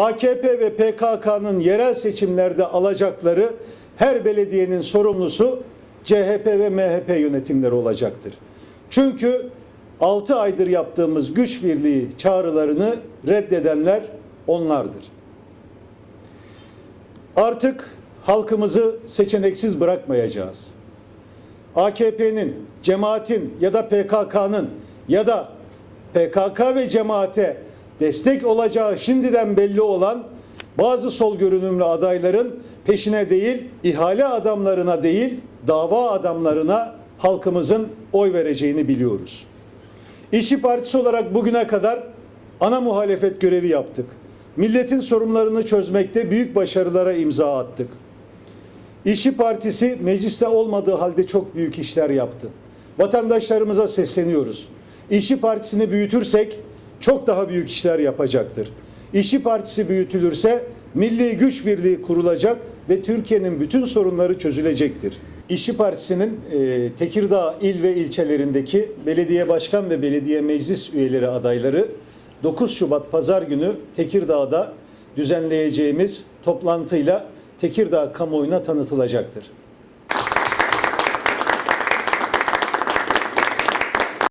AKP ve PKK'nın yerel seçimlerde alacakları her belediyenin sorumlusu CHP ve MHP yönetimleri olacaktır. Çünkü 6 aydır yaptığımız güç birliği çağrılarını reddedenler onlardır. Artık halkımızı seçeneksiz bırakmayacağız. AKP'nin, cemaatin ya da PKK'nın ya da PKK ve cemaate destek olacağı şimdiden belli olan bazı sol görünümlü adayların peşine değil, ihale adamlarına değil, dava adamlarına halkımızın oy vereceğini biliyoruz. İşçi Partisi olarak bugüne kadar ana muhalefet görevi yaptık. Milletin sorunlarını çözmekte büyük başarılara imza attık. İşçi Partisi mecliste olmadığı halde çok büyük işler yaptı. Vatandaşlarımıza sesleniyoruz. İşçi Partisi'ni büyütürsek çok daha büyük işler yapacaktır. İşçi Partisi büyütülürse milli güç birliği kurulacak ve Türkiye'nin bütün sorunları çözülecektir. İşçi Partisi'nin e, Tekirdağ il ve ilçelerindeki belediye başkan ve belediye meclis üyeleri adayları 9 Şubat Pazar günü Tekirdağ'da düzenleyeceğimiz toplantıyla Tekirdağ kamuoyuna tanıtılacaktır.